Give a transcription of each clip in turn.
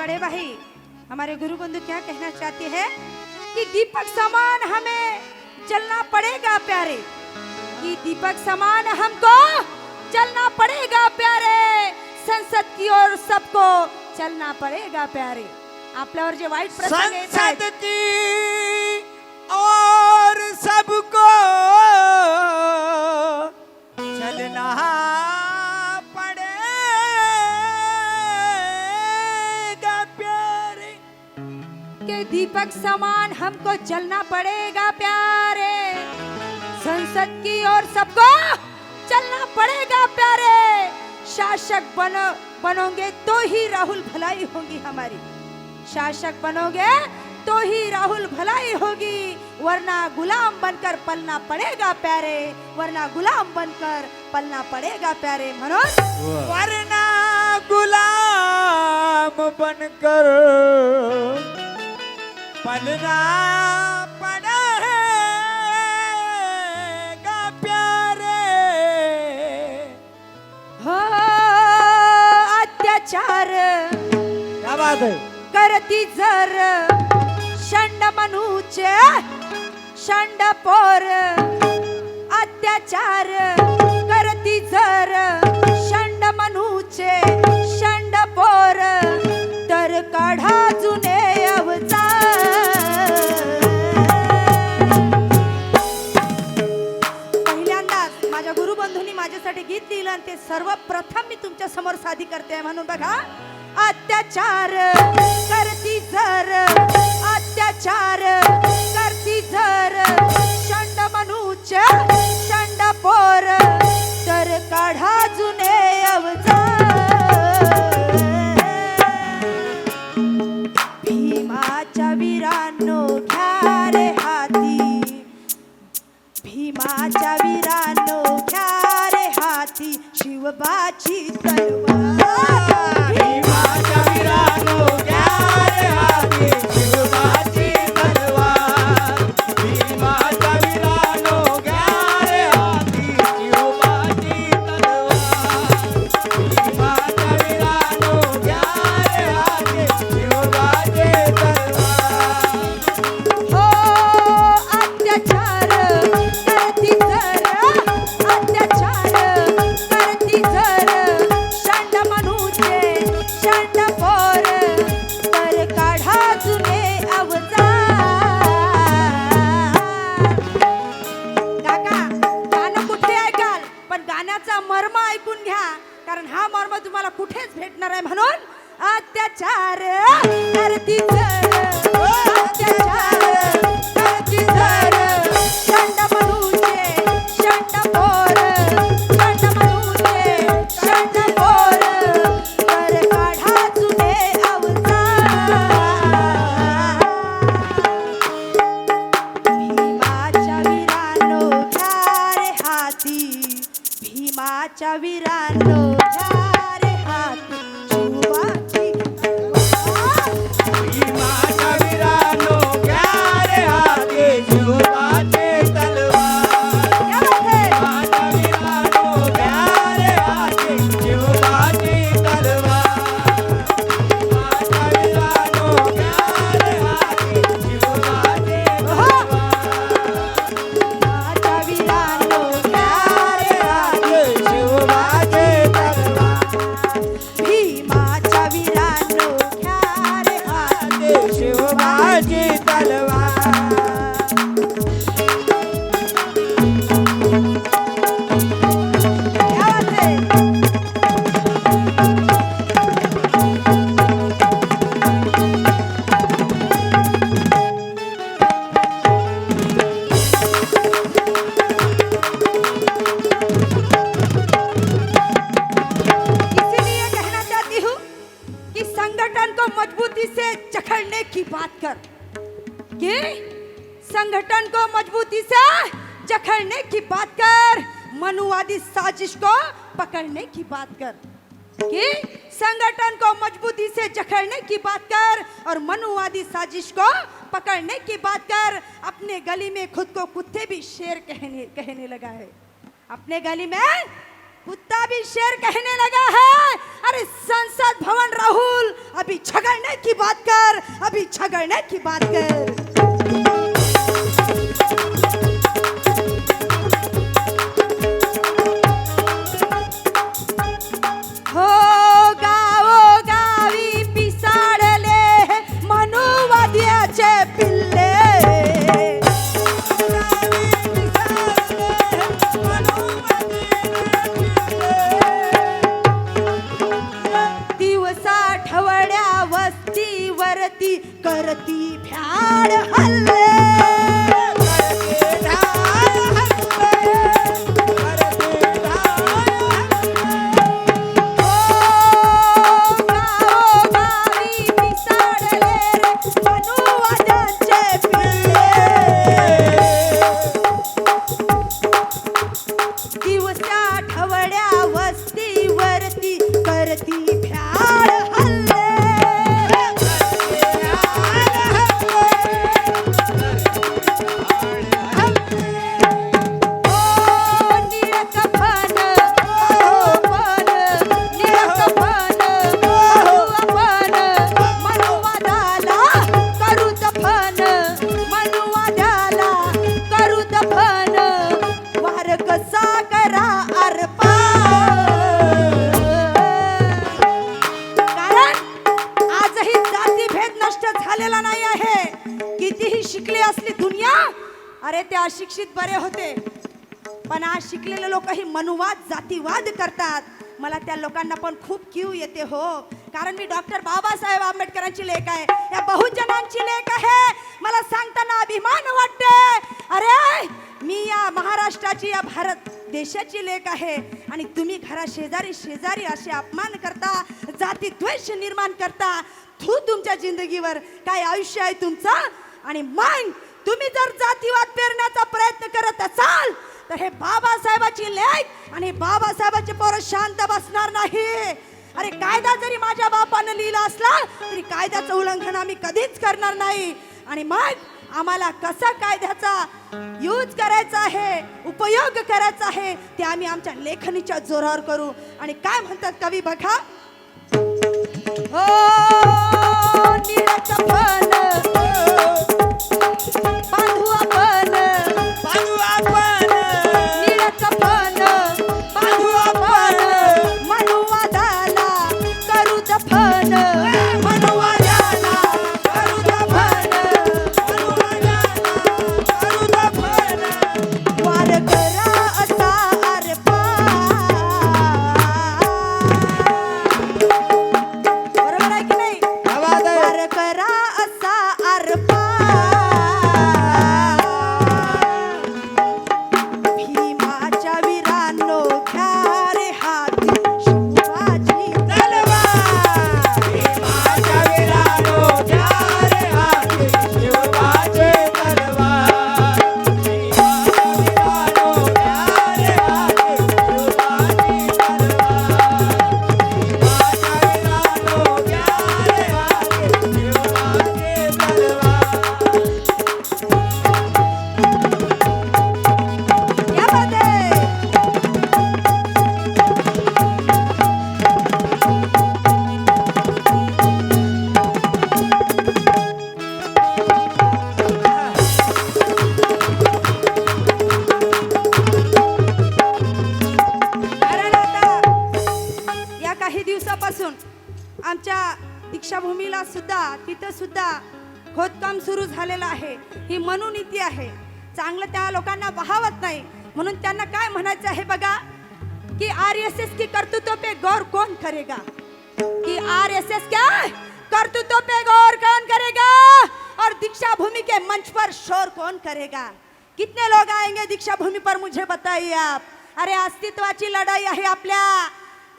बड़े भाई हमारे गुरु बंधु क्या कहना चाहते हैं कि दीपक समान हमें चलना पड़ेगा प्यारे। कि दीपक समान हमको चलना पड़ेगा प्यारे। संसद की ओर सबको चलना पड़ेगा प्यारे। आपल्यावर जे वाईट प्रसंग येत आहेत, संसद की और सबको दीपक समान हमको चलना पड़ेगा प्यारे। संसद की ओर सबको चलना पड़ेगा प्यारे। शासक बनो, बनोगे तो ही राहुल भलाई होगी हमारी। शासक बनोगे तो ही राहुल भलाई होगी। वरना गुलाम बनकर पलना पड़ेगा प्यारे। वरना गुलाम बनकर पलना पड़ेगा प्यारे मनोज। वरना गुलाम बनकर पलना पड़ेगा प्यारे? हो अत्याचार क्या बात है? करती जर शंड मनूचे शंड पोर अत्याचार करती जर शंड मनूचे शंड पोर तर काढा जुने आणि ते सर्वप्रथम मी तुमच्यासमोर साधी करते म्हणून बघा अत्याचार करती जर अत्याचार करती जर शंड मनूच शंड पोर तर काढा जुने अवजार. भीमाच्या वीरांनो घ्या रे हाती. भीमाच्या वीरांनो शिवबाची तलवार. हा मर्म तुम्हाला कुठेच भेटणार आहे म्हणून अत्याचार भीमाच्या विरानो शिवबाची संगठन को मजबूती से जकड़ने की बात कर और मनुवादी साजिश को पकड़ने की बात कर, अपने गली में खुद को कुत्ते भी शेर कहने कहने लगा है। अपने गली में कुत्ता भी शेर कहने लगा है। अरे संसद भवन राहुल, अभी झगड़ने की बात कर, अभी झगड़ने की बात कर। करती भ्याड हल्ले जातीवाद करतात. मला त्या लोकांना पण खूप क्यू येते हो. कारण मी डॉक्टर बाबासाहेब आंबेडकरांची लेख आहे. या बहुजनांची लेख आहे. मला सांगताना अभिमान वाटते. अरे मी या महाराष्ट्राची या भारत देशाची लेख आहे. आणि तुम्ही घरा शेजारी शेजारी असे अपमान करता जाती द्वेष निर्माण करता. थू तुमच्या जिंदगीवर काय आयुष्य आहे तुमचं? आणि मग तुम्ही जर जातीवाद पेरण्याचा प्रयत्न करत असाल तर हे बाबासाहेबाची लेख आणि बाबासाहेबाचे पोरं शांत बसणार नाही. अरे कायदा जरी माझ्या बापानं लिहिला असला तरी कायद्याचं उल्लंघन आम्ही कधीच करणार नाही. आणि मग आम्हाला कसा कायद्याचा यूज करायचा आहे उपयोग करायचा आहे ते आम्ही आमच्या लेखणीच्या जोरावर करू. आणि काय म्हणतात कवी बघा? हो चांगलं त्या लोकांना पाहावत नाही. म्हणून त्यांना काय म्हणायचं आहे बघा की आर एस एस की कर्तृत्व पे गौर कौन करेगा? कि एस क्या? कर्तृत्व पे गौर कौन करेगा? और दीक्षा भूमि के मंच पर शोर कौन करेगा? कितने लोग आएंगे दीक्षा भूमि पर मुझे बताइए आप? अरे अस्तित्वाची लढाई आहे आपल्या.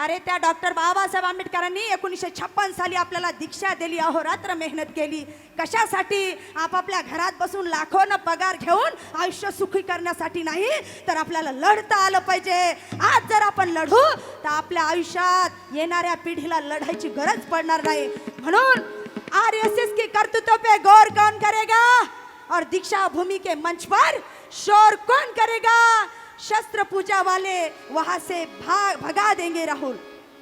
अरे त्या डॉक्टर बाबासाहेब आंबेडकरांनी एकोणीसशे छप्पन साली आपल्याला दीक्षा दिली अहोरात्र मेहनत केली. कशासाठी? आपापल्या घरात बसून लाखोनं पगार घेऊन आयुष्य सुखी करण्यासाठी नाही तर आपल्याला लढता आलं पाहिजे. आज जर आपण लढू तर आपल्या आयुष्यात येणाऱ्या पिढीला लढायची गरज पडणार नाही. म्हणून आर एस एस की कर्तृत्व पे गौर कौन करेगा? और दीक्षा भूमि के मंच पर शोर कौन करेगा? शस्त्र पूजा वाले वहाँ से भाग, भगा देंगे राहुल।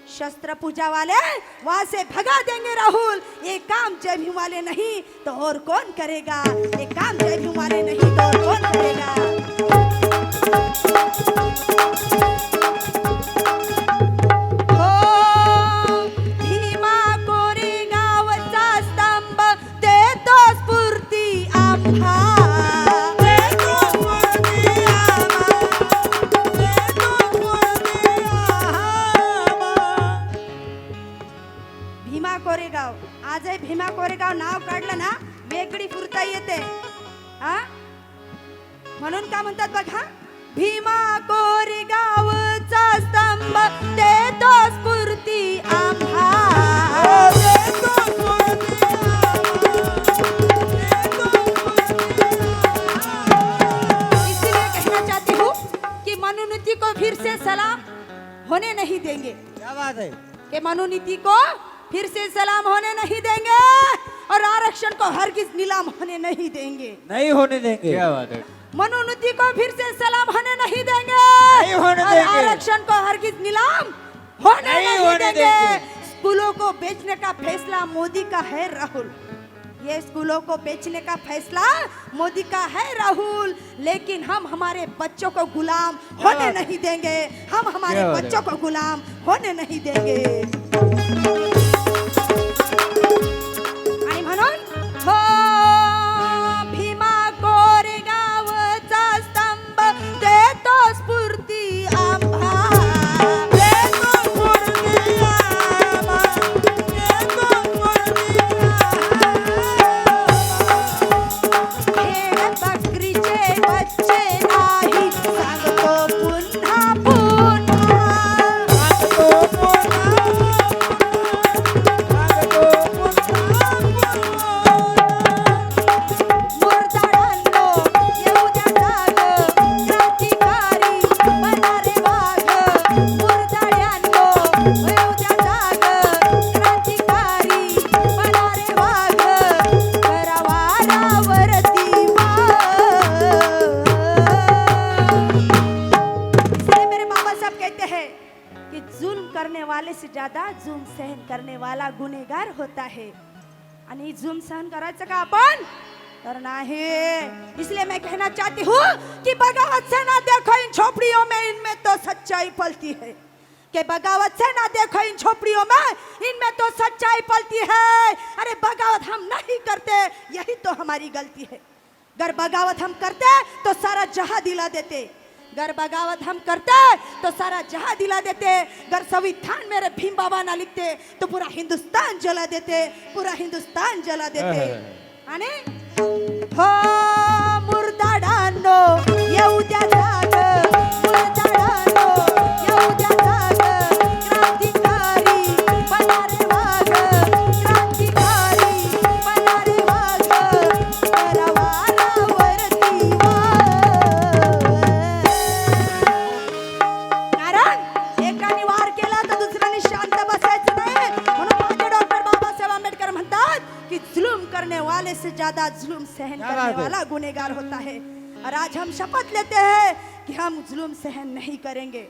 शस्त्र पूजा वाले वहाँ से भगा देंगे राहुल। ये काम जय वाले नहीं तो और कौन करेगा? ये काम जय वाले नहीं तो और कौन करेगा? होने नहीं देंगे। क्या बात है? कि मनुनीति को फिर से सलाम होने नहीं देंगे और आरक्षण को हर किस नीलाम होने नहीं देंगे। नहीं होने देंगे। क्या बात है? मनुनीति को फिर से सलाम होने नहीं देंगे नहीं होने और देंगे। आरक्षण को हरगिज नीलाम होने नहीं नहीं, होने देंगे। देंगे। स्कूलों को बेचने का फैसला मोदी का है राहुल। ये स्कूलों को बेचने का फैसला मोदी का है राहुल। लेकिन हम हमारे बच्चों को गुलाम होने नहीं देंगे। हम हमारे है? बच्चों को गुलाम होने नहीं देंगे। होता है आणि ज़ुम सहन करायचं का आपण? तर नाही. इसलिए मैं कहना चाहती हूँ कि बगावत से ना देखो इन झोपड़ियों में इनमें तो सच्चाई पलती है। कि बगावत से ना देखो इन झोपड़ियों में इनमें तो सच्चाई पलती है। अरे बगावत हम नहीं करते यही तो हमारी गलती है। अगर बगावत हम करते तो सारा जहां दिला देते। अगर बगावत हम करते तो सारा जहां दिला देते अगर संविधान मेरे भीम बाबा ना लिखते तो पूरा हिंदुस्तान जला देते पूरा हिंदुस्तान जला देते। आणि हो। वाले से ज़्यादा जुलूम सहन करने वाला गुनेगार होता है। और आज हम शपथ लेते हैं कि हम जुलूम सहन नहीं करेंगे।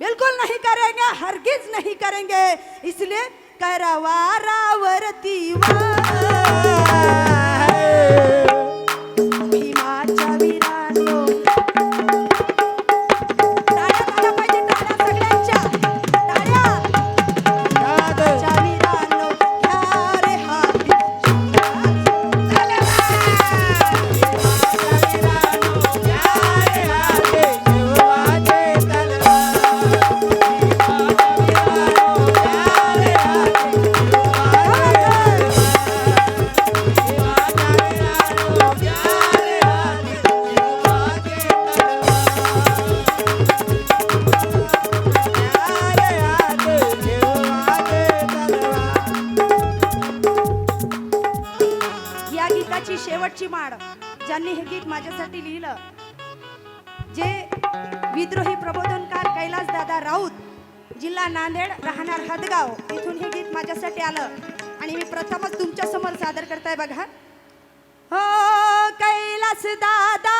बिल्कुल नहीं करेंगे हरगिज नहीं करेंगे। इसलिए करवा रावरती भीमाच्या नांदेड राहणार हदगाव. इथून हे गीत माझ्यासाठी आलं. आणि मी प्रथमच तुमच्यासमोर सादर करताय बघा. हो कैलास दादा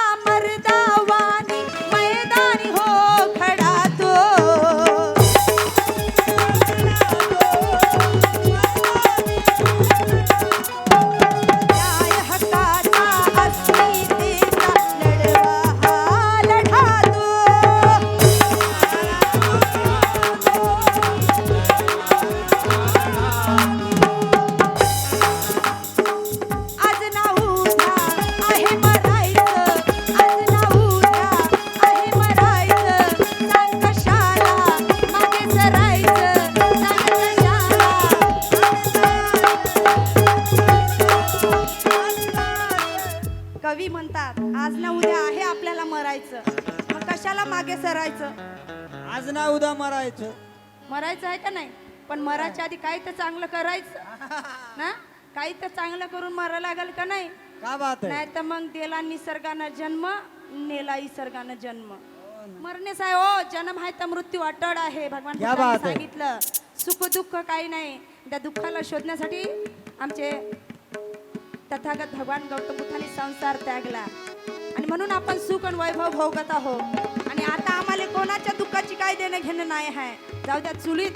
कवी म्हणतात आज ना उद्या आहे आपल्याला मरायचं. मग कशाला मागे सरायचं? आज ना उद्या मरायचं. मरायचं आहे का नाही? पण मरायच्या आधी काही तर चांगलं करायचं. ना? काही तर चांगलं करून मरा लागेल का नाही? का बात नाही तर मग दिला निसर्गानं जन्म नेला निसर्गानं जन्म. मरणेच आहे हो जन्म आहे तर मृत्यू अटळ आहे भगवान. सांगितलं. सुख दुःख काही नाही. त्या दुःखाला शोधण्यासाठी आमचे तथागत भगवान गौतम बुद्धाने संसार त्यागला. आणि म्हणून आपण सुख आणि वैभव भोगत आहोत. आणि आता आम्हाला कोणाच्या दुःखाची काय देणं घेणं नाही आहे. जाऊ द्या चुलीत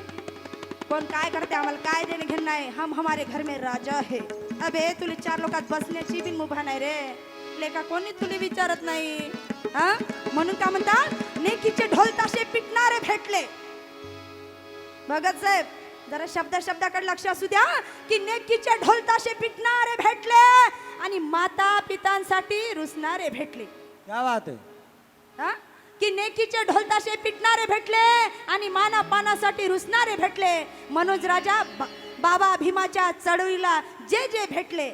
कोण काय करते आम्हाला काय देणं घेणं नाही. हम हमारे घर में राजा है. अबे तुले चार लोकात बसण्याची बिन मुभा नाही रे. लेका कोणी तुले विचारत नाही? हा? म्हणून का म्हणतात नेकीचे ढोल ताशे पिटणारे भेटले. भगत साहेब जरा शब्द शब्दाकडे लक्ष असू द्या. की नेकीचे ढोल ताशे पिटणारे भेटले आणि माता पितांसाठी रुसणारे भेटले. क्या बात आहे? हा? की नेकीचे ढोलताशे पिटणारे भेटले आणि माना पानासाठी रुसणारे भेटले. मनोज राजा बा- बाबा भीमाच्या चळवळीला जे जे भेटले.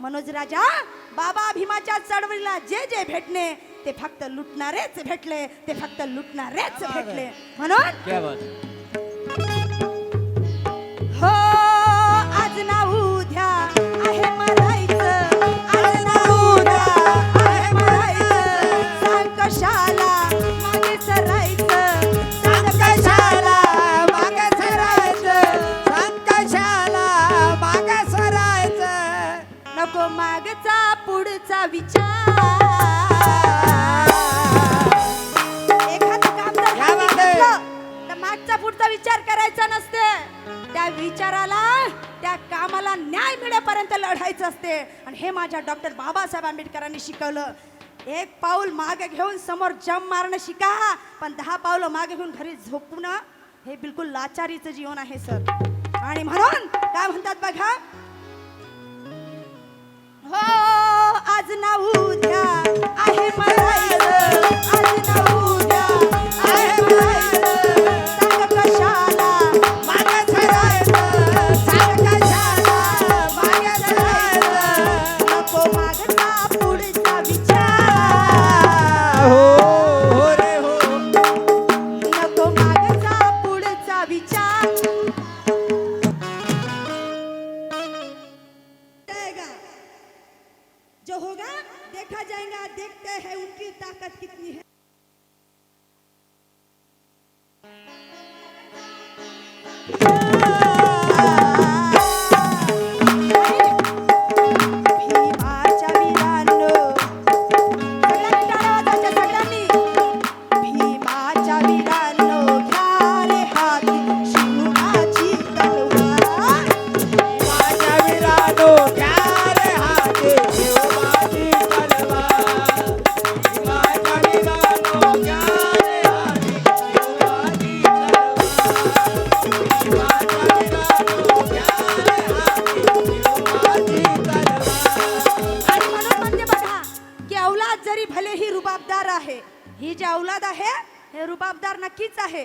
मनोज राजा बाबा भीमाच्या चळवळीला जे जे भेटणे ते फक्त लुटणारेच भेटले ते फक्त लुटणारेच भेटले. म्हणून विचाराला त्या कामाला न्याय मिळेपर्यंत लढायचं असते. आणि हे माझ्या डॉक्टर बाबासाहेब आंबेडकरांनी शिकवलं. एक पाऊल मागे घेऊन समोर जम मारणं शिका पण दहा पावलं मागे घेऊन घरी झोपणं हे बिलकुल लाचारीचं जीवन आहे सर. आणि म्हणून काय म्हणतात बघा? हो आज ना उद्या आहे मला आज ना जो होगा देखा जाएगा देखते हैं उनकी ताकत कितनी है। आहे.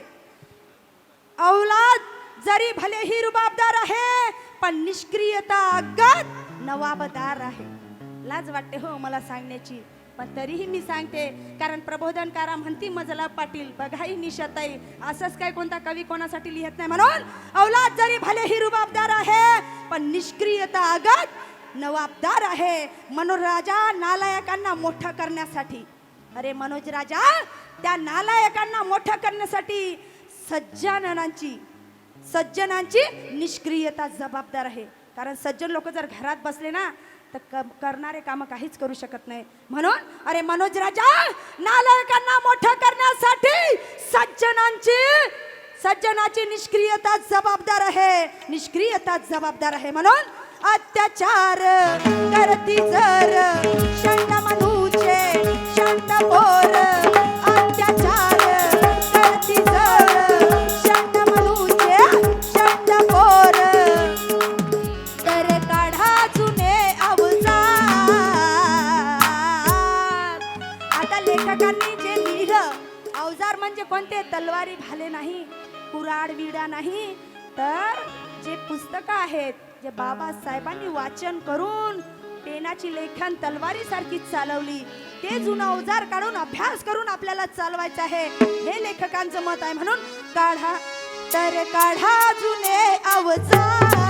औलाद जरी भले ही रुबाबदार आहे पण निष्क्रियता अगत नवाबदार आहे. लाज वाटते हो मला सांगण्याची पण तरीही मी सांगते कारण प्रबोधनकारा म्हणती मजला पाटील बघाही निशताई असंच काय कोणता कवी कोणासाठी लिहित नाही? म्हणून औलाद जरी भले ही रुबाबदार आहे पण निष्क्रियता अगत नवाबदार आहे. म्हणून राजा नालायकांना मोठं करण्यासाठी. अरे मनोज राजा त्या नालायकांना मोठं करण्यासाठी सज्जनांची सज्जनांची निष्क्रियता जबाबदार आहे. कारण सज्जन लोक जर घरात बसले ना तर क- करणारे कामं काहीच करू शकत नाही. म्हणून अरे मनोज राजा नालायकांना मोठं करण्यासाठी सज्जनांची सज्जनाची निष्क्रियता जबाबदार आहे. निष्क्रियता जबाबदार आहे म्हणून अत्याचार करती जर शंड म्हणजे कोणते? तलवारी भाले नाही कुराड विडा नाही. तर जे पुस्तकं आहेत जे बाबासाहेबांनी वाचन करून पेनाची लेखन तलवारीसारखी चालवली. ते जुनं अवजार काढून अभ्यास करून आपल्याला चालवायचं आहे. हे लेखकांचं मत आहे म्हणून काढा तर काढा जुने अवजार.